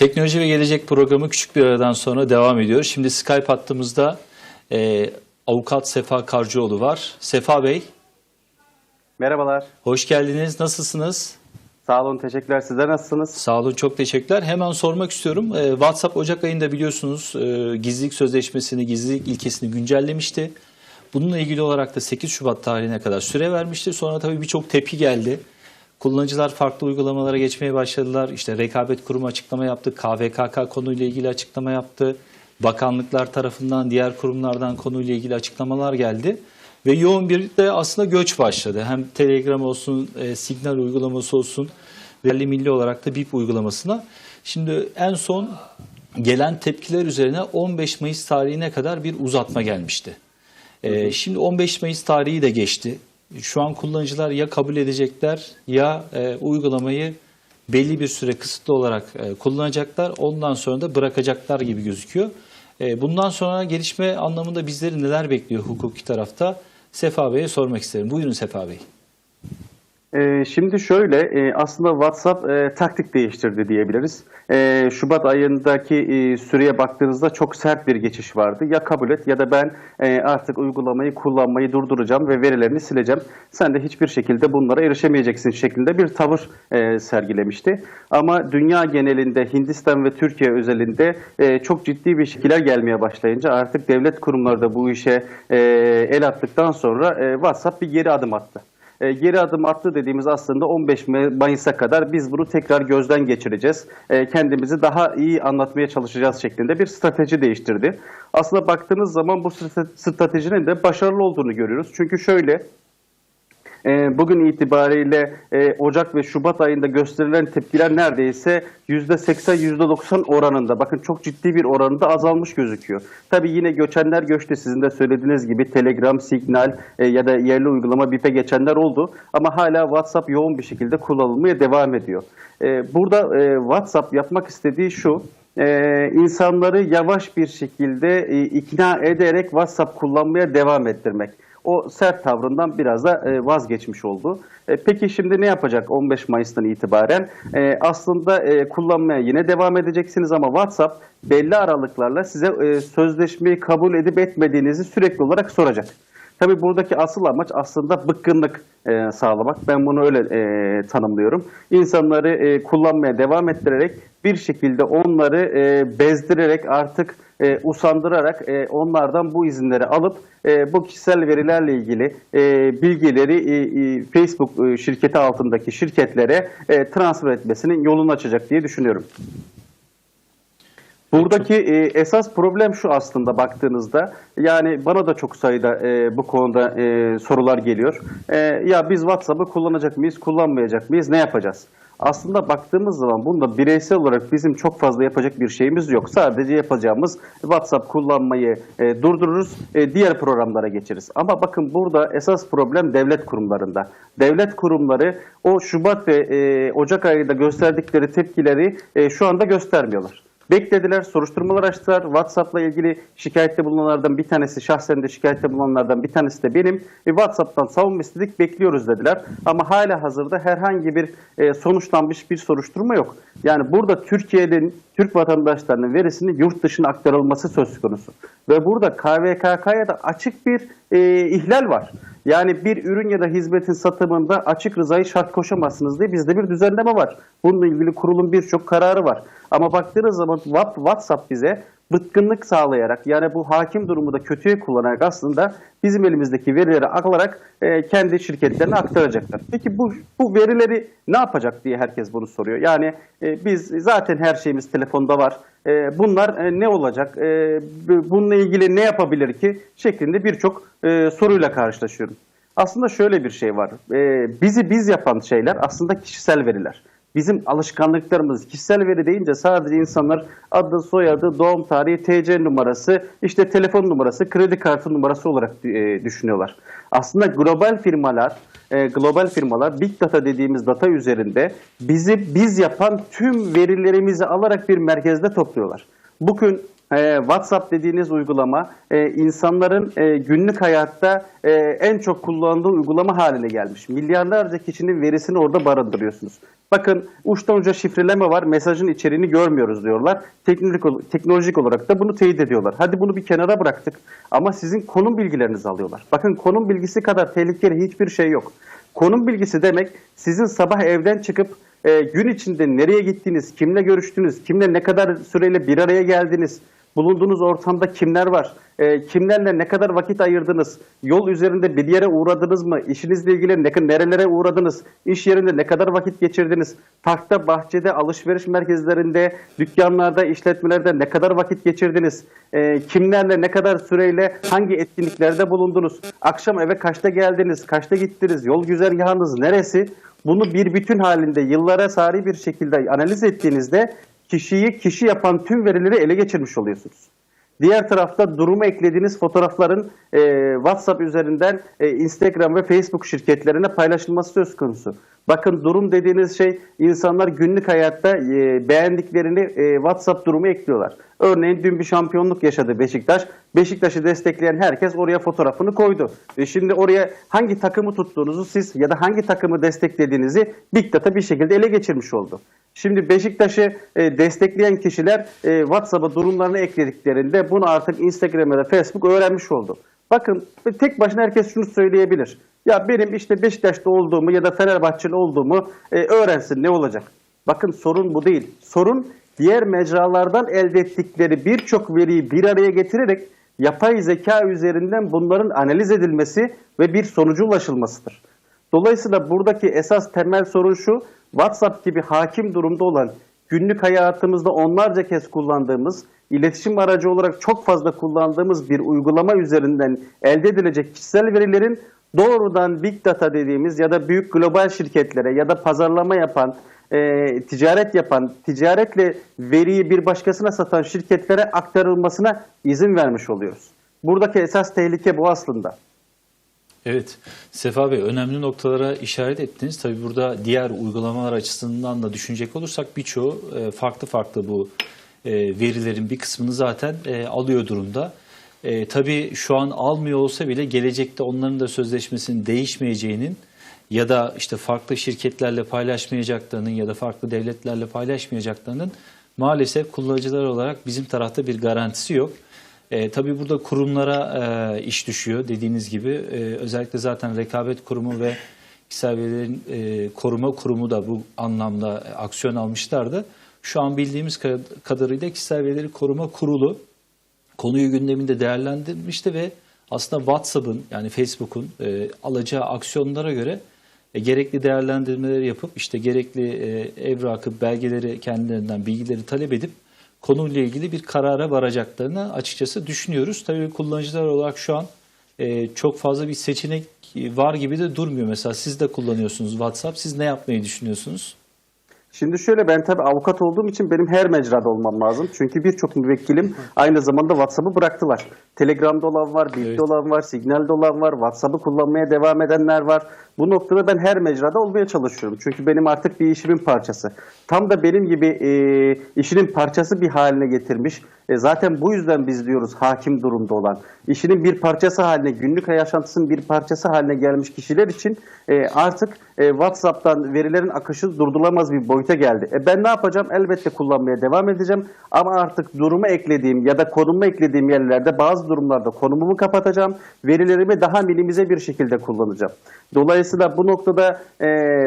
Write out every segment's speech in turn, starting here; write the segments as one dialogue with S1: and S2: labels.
S1: Teknoloji ve Gelecek programı küçük bir aradan sonra devam ediyor. Şimdi Skype hattımızda e, avukat Sefa Karcıoğlu var. Sefa Bey,
S2: Merhabalar.
S1: hoş geldiniz. Nasılsınız?
S2: Sağ olun, teşekkürler. Sizler nasılsınız?
S1: Sağ olun, çok teşekkürler. Hemen sormak istiyorum. E, WhatsApp Ocak ayında biliyorsunuz e, gizlilik sözleşmesini, gizlilik ilkesini güncellemişti. Bununla ilgili olarak da 8 Şubat tarihine kadar süre vermişti. Sonra tabii birçok tepki geldi. Kullanıcılar farklı uygulamalara geçmeye başladılar. İşte rekabet kurumu açıklama yaptı. KVKK konuyla ilgili açıklama yaptı. Bakanlıklar tarafından, diğer kurumlardan konuyla ilgili açıklamalar geldi. Ve yoğun bir de aslında göç başladı. Hem Telegram olsun, e, Signal uygulaması olsun, yerli milli olarak da BIP uygulamasına. Şimdi en son gelen tepkiler üzerine 15 Mayıs tarihine kadar bir uzatma gelmişti. Ee, şimdi 15 Mayıs tarihi de geçti. Şu an kullanıcılar ya kabul edecekler ya e, uygulamayı belli bir süre kısıtlı olarak e, kullanacaklar. Ondan sonra da bırakacaklar gibi gözüküyor. E, bundan sonra gelişme anlamında bizleri neler bekliyor hukuki tarafta? Sefa Bey'e sormak isterim. Buyurun Sefa Bey.
S2: Ee, şimdi şöyle, e, aslında WhatsApp e, taktik değiştirdi diyebiliriz. E, Şubat ayındaki e, süreye baktığınızda çok sert bir geçiş vardı. Ya kabul et ya da ben e, artık uygulamayı kullanmayı durduracağım ve verilerini sileceğim. Sen de hiçbir şekilde bunlara erişemeyeceksin şeklinde bir tavır e, sergilemişti. Ama dünya genelinde Hindistan ve Türkiye özelinde e, çok ciddi bir şekiller gelmeye başlayınca artık devlet kurumları da bu işe e, el attıktan sonra e, WhatsApp bir geri adım attı. E, geri adım attı dediğimiz aslında 15 Mayıs'a kadar biz bunu tekrar gözden geçireceğiz. E, kendimizi daha iyi anlatmaya çalışacağız şeklinde bir strateji değiştirdi. Aslında baktığınız zaman bu strate- stratejinin de başarılı olduğunu görüyoruz. Çünkü şöyle e, bugün itibariyle e, Ocak ve Şubat ayında gösterilen tepkiler neredeyse %80 %90 oranında. Bakın çok ciddi bir oranında azalmış gözüküyor. Tabii yine göçenler göçte sizin de söylediğiniz gibi Telegram, Signal e, ya da yerli uygulama BIP'e geçenler oldu. Ama hala WhatsApp yoğun bir şekilde kullanılmaya devam ediyor. E, burada e, WhatsApp yapmak istediği şu. Ee, insanları yavaş bir şekilde e, ikna ederek WhatsApp kullanmaya devam ettirmek. O sert tavrından biraz da e, vazgeçmiş oldu. E, peki şimdi ne yapacak 15 Mayıs'tan itibaren? E, aslında kullanmaya yine devam edeceksiniz ama WhatsApp belli aralıklarla size sözleşmeyi kabul edip etmediğinizi sürekli olarak soracak. Tabii buradaki asıl amaç aslında bıkkınlık e, sağlamak. Ben bunu öyle e, tanımlıyorum. İnsanları e, kullanmaya devam ettirerek bir şekilde onları e, bezdirerek artık e, usandırarak e, onlardan bu izinleri alıp e, bu kişisel verilerle ilgili e, bilgileri e, e, Facebook e, şirketi altındaki şirketlere e, transfer etmesinin yolunu açacak diye düşünüyorum. Buradaki e, esas problem şu aslında baktığınızda yani bana da çok sayıda e, bu konuda e, sorular geliyor. E, ya biz WhatsApp'ı kullanacak mıyız, kullanmayacak mıyız, ne yapacağız? Aslında baktığımız zaman bunda bireysel olarak bizim çok fazla yapacak bir şeyimiz yok. Sadece yapacağımız WhatsApp kullanmayı e, durdururuz, e, diğer programlara geçeriz. Ama bakın burada esas problem devlet kurumlarında. Devlet kurumları o Şubat ve e, Ocak ayında gösterdikleri tepkileri e, şu anda göstermiyorlar. Beklediler, soruşturmalar açtılar. WhatsApp'la ilgili şikayette bulunanlardan bir tanesi, şahsen de şikayette bulunanlardan bir tanesi de benim. E, WhatsApp'tan savunma istedik, bekliyoruz dediler. Ama hala hazırda herhangi bir e, sonuçlanmış bir soruşturma yok. Yani burada Türkiye'nin, Türk vatandaşlarının verisinin yurt dışına aktarılması söz konusu. Ve burada KVKK'ya da açık bir e, ihlal var. Yani bir ürün ya da hizmetin satımında açık rızayı şart koşamazsınız diye bizde bir düzenleme var. Bununla ilgili kurulun birçok kararı var. Ama baktığınız zaman WhatsApp bize bıtkınlık sağlayarak yani bu hakim durumu da kötüye kullanarak aslında bizim elimizdeki verileri alarak e, kendi şirketlerine aktaracaklar. Peki bu, bu verileri ne yapacak diye herkes bunu soruyor. Yani e, biz zaten her şeyimiz telefonda var. E, bunlar e, ne olacak? E, bununla ilgili ne yapabilir ki? Şeklinde birçok e, soruyla karşılaşıyorum. Aslında şöyle bir şey var. E, bizi biz yapan şeyler aslında kişisel veriler. Bizim alışkanlıklarımız kişisel veri deyince sadece insanlar adı, soyadı, doğum tarihi, TC numarası, işte telefon numarası, kredi kartı numarası olarak e, düşünüyorlar. Aslında global firmalar, e, global firmalar big data dediğimiz data üzerinde bizi biz yapan tüm verilerimizi alarak bir merkezde topluyorlar. Bugün e, WhatsApp dediğiniz uygulama e, insanların e, günlük hayatta e, en çok kullandığı uygulama haline gelmiş. Milyarlarca kişinin verisini orada barındırıyorsunuz. Bakın uçtan uca şifreleme var, mesajın içeriğini görmüyoruz diyorlar. Teknolojik, teknolojik olarak da bunu teyit ediyorlar. Hadi bunu bir kenara bıraktık ama sizin konum bilgilerinizi alıyorlar. Bakın konum bilgisi kadar tehlikeli hiçbir şey yok. Konum bilgisi demek sizin sabah evden çıkıp e, gün içinde nereye gittiniz, kimle görüştünüz, kimle ne kadar süreyle bir araya geldiniz, bulunduğunuz ortamda kimler var, e, kimlerle ne kadar vakit ayırdınız, yol üzerinde bir yere uğradınız mı, işinizle ilgili ne, nerelere uğradınız, iş yerinde ne kadar vakit geçirdiniz, parkta, bahçede, alışveriş merkezlerinde, dükkanlarda, işletmelerde ne kadar vakit geçirdiniz, e, kimlerle ne kadar süreyle hangi etkinliklerde bulundunuz, akşam eve kaçta geldiniz, kaçta gittiniz, yol güzergahınız neresi, bunu bir bütün halinde yıllara sari bir şekilde analiz ettiğinizde kişiyi kişi yapan tüm verileri ele geçirmiş oluyorsunuz. Diğer tarafta durumu eklediğiniz fotoğrafların e, WhatsApp üzerinden e, Instagram ve Facebook şirketlerine paylaşılması söz konusu. Bakın durum dediğiniz şey insanlar günlük hayatta e, beğendiklerini e, WhatsApp durumu ekliyorlar. Örneğin dün bir şampiyonluk yaşadı Beşiktaş. Beşiktaş'ı destekleyen herkes oraya fotoğrafını koydu. E şimdi oraya hangi takımı tuttuğunuzu siz ya da hangi takımı desteklediğinizi Big Data bir şekilde ele geçirmiş oldu. Şimdi Beşiktaş'ı e, destekleyen kişiler e, WhatsApp'a durumlarını eklediklerinde bunu artık Instagram ya da Facebook öğrenmiş oldu. Bakın tek başına herkes şunu söyleyebilir. Ya benim işte Beşiktaş'ta olduğumu ya da Fenerbahçeli olduğumu e, öğrensin ne olacak? Bakın sorun bu değil. Sorun diğer mecralardan elde ettikleri birçok veriyi bir araya getirerek yapay zeka üzerinden bunların analiz edilmesi ve bir sonuca ulaşılmasıdır. Dolayısıyla buradaki esas temel sorun şu, WhatsApp gibi hakim durumda olan, günlük hayatımızda onlarca kez kullandığımız, iletişim aracı olarak çok fazla kullandığımız bir uygulama üzerinden elde edilecek kişisel verilerin doğrudan Big Data dediğimiz ya da büyük global şirketlere ya da pazarlama yapan, e, ticaret yapan, ticaretle veriyi bir başkasına satan şirketlere aktarılmasına izin vermiş oluyoruz. Buradaki esas tehlike bu aslında.
S1: Evet, Sefa Bey önemli noktalara işaret ettiniz. Tabii burada diğer uygulamalar açısından da düşünecek olursak birçoğu e, farklı farklı bu e, verilerin bir kısmını zaten e, alıyor durumda. E, tabii şu an almıyor olsa bile gelecekte onların da sözleşmesinin değişmeyeceğinin ya da işte farklı şirketlerle paylaşmayacaklarının ya da farklı devletlerle paylaşmayacaklarının maalesef kullanıcılar olarak bizim tarafta bir garantisi yok. E, tabii burada kurumlara e, iş düşüyor dediğiniz gibi. E, özellikle zaten rekabet kurumu ve kişisel verilerin e, koruma kurumu da bu anlamda aksiyon almışlardı. Şu an bildiğimiz ka- kadarıyla kişisel verileri koruma kurulu konuyu gündeminde değerlendirmişti ve aslında WhatsApp'ın yani Facebook'un e, alacağı aksiyonlara göre e, gerekli değerlendirmeleri yapıp işte gerekli e, evrakı, belgeleri kendilerinden bilgileri talep edip konuyla ilgili bir karara varacaklarını açıkçası düşünüyoruz. Tabii kullanıcılar olarak şu an e, çok fazla bir seçenek var gibi de durmuyor. Mesela siz de kullanıyorsunuz WhatsApp. Siz ne yapmayı düşünüyorsunuz?
S2: Şimdi şöyle ben tabii avukat olduğum için benim her mecrada olmam lazım. Çünkü birçok müvekkilim aynı zamanda WhatsApp'ı bıraktılar. Telegram'da olan var, Bild'de
S1: Evet.
S2: olan var, Signal'de olan var, WhatsApp'ı kullanmaya devam edenler var. Bu noktada ben her mecrada olmaya çalışıyorum. Çünkü benim artık bir işimin parçası. Tam da benim gibi e, işinin parçası bir haline getirmiş. E, zaten bu yüzden biz diyoruz hakim durumda olan. İşinin bir parçası haline, günlük yaşantısının bir parçası haline gelmiş kişiler için e, artık e, WhatsApp'tan verilerin akışı durdurulamaz bir boyuta geldi. E, ben ne yapacağım? Elbette kullanmaya devam edeceğim. Ama artık durumu eklediğim ya da konumu eklediğim yerlerde bazı durumlarda konumumu kapatacağım. Verilerimi daha minimize bir şekilde kullanacağım. Dolayısıyla bu noktada e,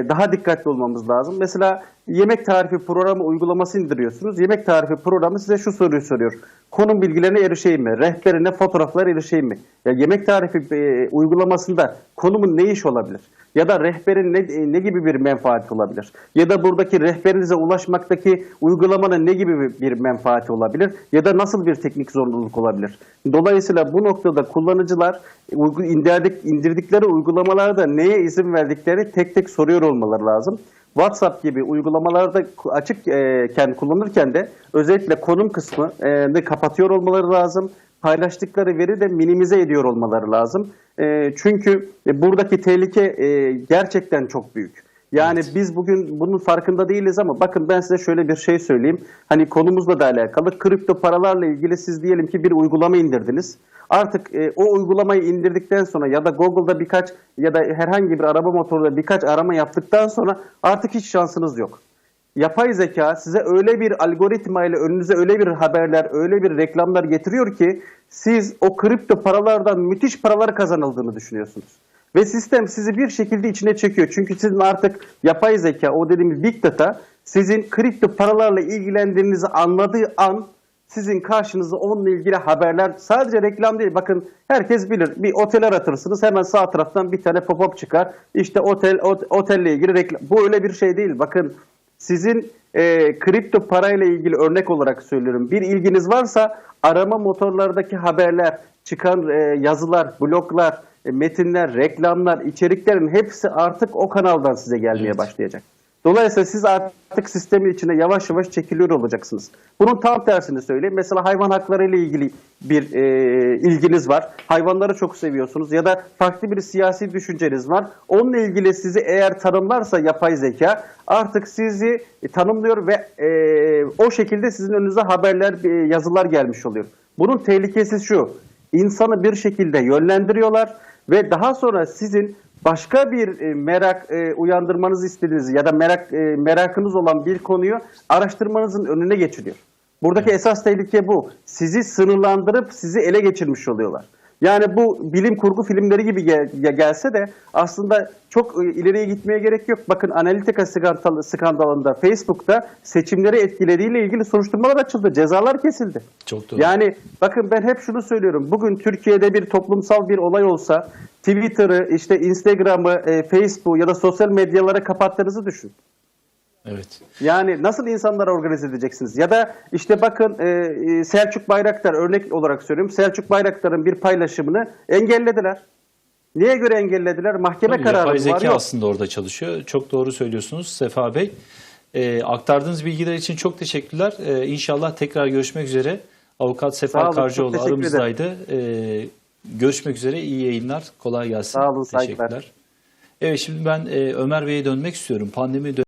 S2: daha dikkatli olmamız lazım. Mesela yemek tarifi programı uygulaması indiriyorsunuz. Yemek tarifi programı size şu soruyu soruyor. Konum bilgilerine erişeyim mi? Rehberine fotoğraflar erişeyim mi? Ya yemek tarifi e, uygulamasında konumun ne iş olabilir? Ya da rehberin ne, e, ne gibi bir menfaati olabilir? Ya da buradaki rehberinize ulaşmaktaki uygulamanın ne gibi bir- menfaati olabilir? Ya da nasıl bir teknik zorunluluk olabilir? Dolayısıyla bu noktada kullanıcılar indirdik, indirdikleri uygulamalarda neye izin verdiklerini tek tek soruyor olmaları lazım. WhatsApp gibi uygulamalarda açıkken kullanırken de özellikle konum kısmını kapatıyor olmaları lazım. Paylaştıkları veri de minimize ediyor olmaları lazım. E, çünkü buradaki tehlike e, gerçekten çok büyük. Yani biz bugün bunun farkında değiliz ama bakın ben size şöyle bir şey söyleyeyim. Hani konumuzla da alakalı kripto paralarla ilgili siz diyelim ki bir uygulama indirdiniz. Artık e, o uygulamayı indirdikten sonra ya da Google'da birkaç ya da herhangi bir araba motorunda birkaç arama yaptıktan sonra artık hiç şansınız yok. Yapay zeka size öyle bir algoritma ile önünüze öyle bir haberler, öyle bir reklamlar getiriyor ki siz o kripto paralardan müthiş paralar kazanıldığını düşünüyorsunuz. Ve sistem sizi bir şekilde içine çekiyor. Çünkü sizin artık yapay zeka, o dediğimiz big data sizin kripto paralarla ilgilendiğinizi anladığı an sizin karşınıza onunla ilgili haberler sadece reklam değil. Bakın herkes bilir. Bir otel aratırsınız hemen sağ taraftan bir tane pop-up çıkar. İşte otel ot- otelle ilgili reklam. Bu öyle bir şey değil. Bakın sizin e, kripto parayla ilgili örnek olarak söylüyorum. Bir ilginiz varsa arama motorlardaki haberler, çıkan e, yazılar, bloglar, e, metinler, reklamlar, içeriklerin hepsi artık o kanaldan size gelmeye
S1: Evet.
S2: başlayacak. Dolayısıyla siz artık sistemin içine yavaş yavaş çekiliyor olacaksınız. Bunun tam tersini söyleyeyim. Mesela hayvan hakları ile ilgili bir e, ilginiz var. Hayvanları çok seviyorsunuz ya da farklı bir siyasi düşünceniz var. Onunla ilgili sizi eğer tanımlarsa yapay zeka artık sizi tanımlıyor ve e, o şekilde sizin önünüze haberler, e, yazılar gelmiş oluyor. Bunun tehlikesi şu. İnsanı bir şekilde yönlendiriyorlar ve daha sonra sizin başka bir e, merak e, uyandırmanızı istediğiniz ya da merak e, merakınız olan bir konuyu araştırmanızın önüne geçiriyor. Buradaki esas tehlike bu. Sizi sınırlandırıp sizi ele geçirmiş oluyorlar. Yani bu bilim kurgu filmleri gibi gel- gelse de aslında çok e, ileriye gitmeye gerek yok. Bakın Analitika skandalı, skandalında Facebook'ta seçimleri etkilediğiyle ilgili soruşturmalar açıldı. Cezalar kesildi.
S1: Çok doğru.
S2: Yani bakın ben hep şunu söylüyorum. Bugün Türkiye'de bir toplumsal bir olay olsa Twitter'ı, işte Instagram'ı, e, Facebook'u ya da sosyal medyaları kapattığınızı düşün.
S1: Evet.
S2: Yani nasıl insanları organize edeceksiniz? Ya da işte bakın e, e, Selçuk Bayraktar örnek olarak söylüyorum. Selçuk Bayraktar'ın bir paylaşımını engellediler. Niye göre engellediler? Mahkeme
S1: Tabii,
S2: kararı var
S1: zeka
S2: yok.
S1: aslında orada çalışıyor. Çok doğru söylüyorsunuz Sefa Bey. Ee, aktardığınız bilgiler için çok teşekkürler. Ee, inşallah tekrar görüşmek üzere. Avukat Sefa
S2: olun,
S1: Karcıoğlu aramızdaydı. Ee, görüşmek üzere. İyi yayınlar. Kolay gelsin.
S2: Sağ olun, saygılar.
S1: Teşekkürler. Evet şimdi ben e, Ömer Bey'e dönmek istiyorum. Pandemi dön-